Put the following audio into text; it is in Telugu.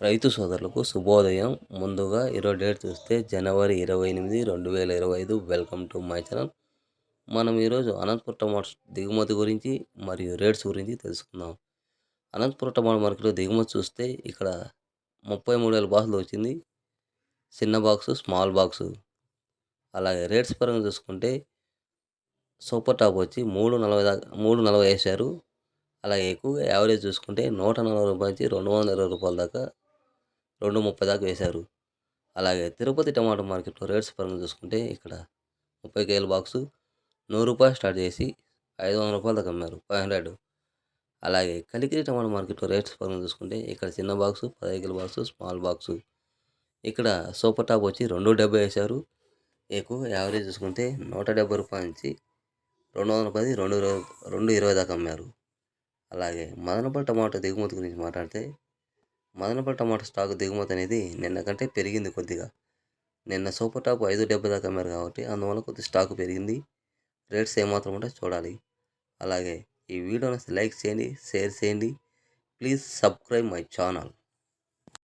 రైతు సోదరులకు శుభోదయం. ముందుగా ఇరవై డేట్ చూస్తే జనవరి ఇరవై ఎనిమిది రెండు వేల ఇరవై ఐదు. Welcome to my channel. మనం ఈరోజు అనంతపురం టమాటో దిగుమతి గురించి మరియు రేట్స్ గురించి తెలుసుకుందాం. అనంతపురం టమాటో మార్కెట్లో దిగుమతి చూస్తే ఇక్కడ ముప్పై మూడు వేల బాక్సులు వచ్చింది. చిన్న బాక్సు స్మాల్ బాక్సు. అలాగే రేట్స్ పరంగా చూసుకుంటే సూపర్ టాప్ వచ్చి మూడు నలభై దాకా మూడు నలభై వేశారు అలాగే ఎక్కువగా యావరేజ్ చూసుకుంటే నూట నలభై రూపాయల నుంచి రెండు వందల ఇరవై రూపాయల దాకా రెండు ముప్పై దాకా వేశారు. అలాగే తిరుపతి టమాటో మార్కెట్లో రేట్స్ పరంగా చూసుకుంటే ఇక్కడ ముప్పై కేజీల బాక్సు నూరు రూపాయలు స్టార్ట్ చేసి ఐదు వందల రూపాయలు దాకా అమ్మారు. ఫైవ్ హండ్రెడ్ అలాగే కలికిరి టమాటో మార్కెట్లో రేట్స్ పరంగా చూసుకుంటే ఇక్కడ చిన్న బాక్సు పదహైదు కిలో బాక్సు స్మాల్ బాక్సు. ఇక్కడ సూపర్ టాప్ వచ్చి రెండు డెబ్బై వేశారు. ఎక్కువ యావరేజ్ చూసుకుంటే నూట డెబ్బై రూపాయల నుంచి రెండు వందల పది రెండు రెండు ఇరవై దాకా అమ్మారు. అలాగే మదనపల్లి టమాటో దిగుమతి గురించి మాట్లాడితే మదనపల్లి టమాటో స్టాక్ దిగుమతి అనేది నిన్న కంటే పెరిగింది కొద్దిగా. నిన్న సూపర్ టాప్ ఐదు డెబ్బై దాకా అమ్మారు కాబట్టి అందువల్ల కొద్ది స్టాక్ పెరిగింది. రేట్స్ ఏమాత్రం ఉంటే చూడాలి. అలాగే ఈ వీడియోని లైక్ చేయండి షేర్ చేయండి. Please subscribe my channel.